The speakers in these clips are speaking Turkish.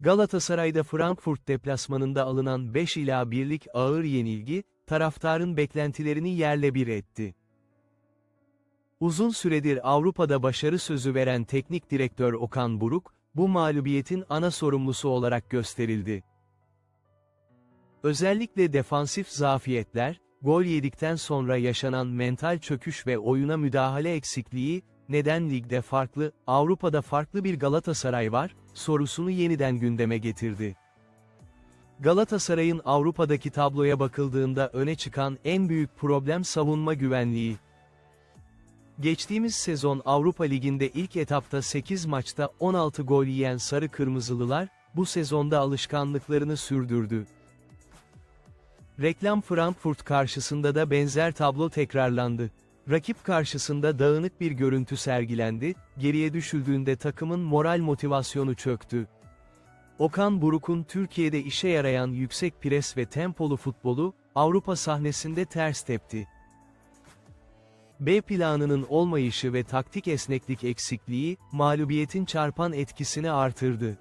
Galatasaray'da Frankfurt deplasmanında alınan 5 ila 1'lik ağır yenilgi, taraftarın beklentilerini yerle bir etti. Uzun süredir Avrupa'da başarı sözü veren teknik direktör Okan Buruk, bu mağlubiyetin ana sorumlusu olarak gösterildi. Özellikle defansif zafiyetler, gol yedikten sonra yaşanan mental çöküş ve oyuna müdahale eksikliği, neden ligde farklı, Avrupa'da farklı bir Galatasaray var, sorusunu yeniden gündeme getirdi. Galatasaray'ın Avrupa'daki tabloya bakıldığında öne çıkan en büyük problem savunma güvenliği. Geçtiğimiz sezon Avrupa Ligi'nde ilk etapta 8 maçta 16 gol yiyen Sarı Kırmızılılar, bu sezonda alışkanlıklarını sürdürdü. Reklam Frankfurt karşısında da benzer tablo tekrarlandı. Rakip karşısında dağınık bir görüntü sergilendi, geriye düşüldüğünde takımın moral motivasyonu çöktü. Okan Buruk'un Türkiye'de işe yarayan yüksek pres ve tempolu futbolu, Avrupa sahnesinde ters tepti. B planının olmayışı ve taktik esneklik eksikliği, mağlubiyetin çarpan etkisini artırdı.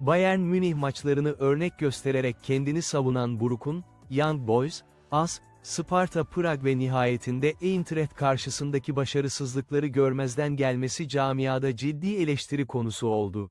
Bayern Münih maçlarını örnek göstererek kendini savunan Buruk'un, Young Boys, AS, Sparta Prag ve nihayetinde Eintracht karşısındaki başarısızlıkları görmezden gelmesi camiada ciddi eleştiri konusu oldu.